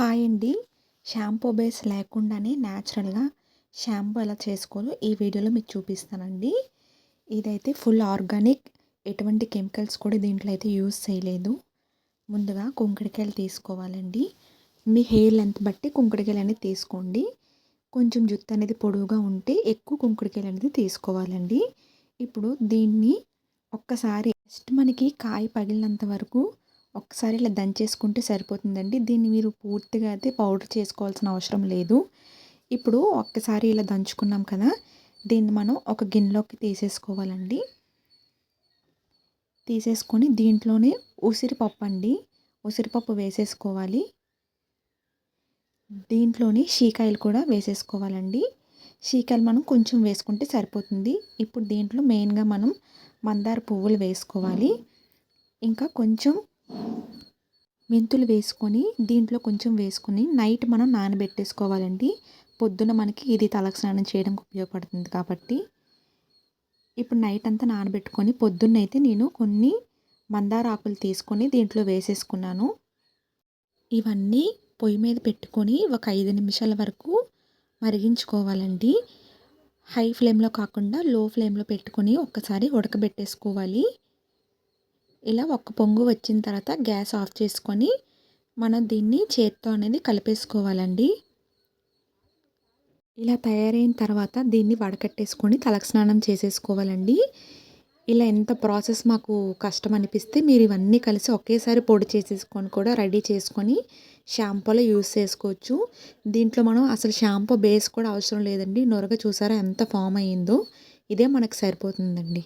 Hi అండి. Shampoo base లేకుండానే న్యాచురల్గా షాంపూ ఎలా చేసుకోవాలో ఈ వీడియోలో మీకు చూపిస్తానండి. ఇదైతే ఫుల్ ఆర్గానిక్ ఎటువంటి కెమికల్స్ కూడా దీంట్లో అయితే యూస్ చేయలేదు. ముందుగా కుంకుడికాయలు తీసుకోవాలండి. మీ హెయిర్ లెంత్ బట్టి కుంకుడికాయలు అనేది తీసుకోండి. కొంచెం జుత్తు అనేది పొడవుగా ఉంటే ఎక్కువ కుంకుడికాయలు అనేది తీసుకోవాలండి. ఇప్పుడు దీన్ని ఒక్కసారి జస్ట్ మనకి కాయ పగిలినంత వరకు ఒక్కసారి ఇలా దంచేసుకుంటే సరిపోతుందండి. దీన్ని మీరు పూర్తిగా అయితే పౌడర్ చేసుకోవాల్సిన అవసరం లేదు. ఇప్పుడు ఒక్కసారి ఇలా దంచుకున్నాం కదా దీన్ని మనం ఒక గిన్నెలోకి తీసేసుకోవాలండి. తీసేసుకొని దీంట్లోనే ఉసిరిపప్పు అండి. ఉసిరిపప్పు వేసేసుకోవాలి. దీంట్లోనే షీకాయలు కూడా వేసేసుకోవాలండి. షీకాయలు మనం కొంచెం వేసుకుంటే సరిపోతుంది. ఇప్పుడు దీంట్లో మెయిన్గా మనం మందార పువ్వులు వేసుకోవాలి. ఇంకా కొంచెం మెంతులు వేసుకొని దీంట్లో కొంచెం వేసుకొని నైట్ మనం నానబెట్టేసుకోవాలండి. పొద్దున మనకి ఇది తలకు స్నానం చేయడానికి ఉపయోగపడుతుంది కాబట్టి. ఇప్పుడు నైట్ అంతా నానబెట్టుకొని పొద్దున్నైతే నేను కొన్ని మందార ఆకులు తీసుకొని దీంట్లో వేసేసుకున్నాను. ఇవన్నీ పొయ్యి మీద పెట్టుకొని ఒక ఐదు నిమిషాల వరకు మరిగించుకోవాలండి. హై ఫ్లేమ్లో కాకుండా లో ఫ్లేమ్లో పెట్టుకొని ఒక్కసారి ఉడకబెట్టేసుకోవాలి. ఇలా ఒక పొంగు వచ్చిన తర్వాత గ్యాస్ ఆఫ్ చేసుకొని మనం దీన్ని చేత్తో అనేది కలిపేసుకోవాలండి. ఇలా తయారైన తర్వాత దీన్ని వడకట్టేసుకొని తలకు స్నానం చేసేసుకోవాలండి. ఇలా ఎంత ప్రాసెస్ మాకు కష్టం అనిపిస్తే మీరు ఇవన్నీ కలిసి ఒకేసారి పొడి చేసేసుకొని కూడా రెడీ చేసుకొని షాంపూలో యూస్ చేసుకోవచ్చు. దీంట్లో మనం అసలు షాంపూ బేస్ కూడా అవసరం లేదండి. నొరగ చూసారా ఎంత ఫామ్ అయ్యిందో. ఇదే మనకు సరిపోతుందండి.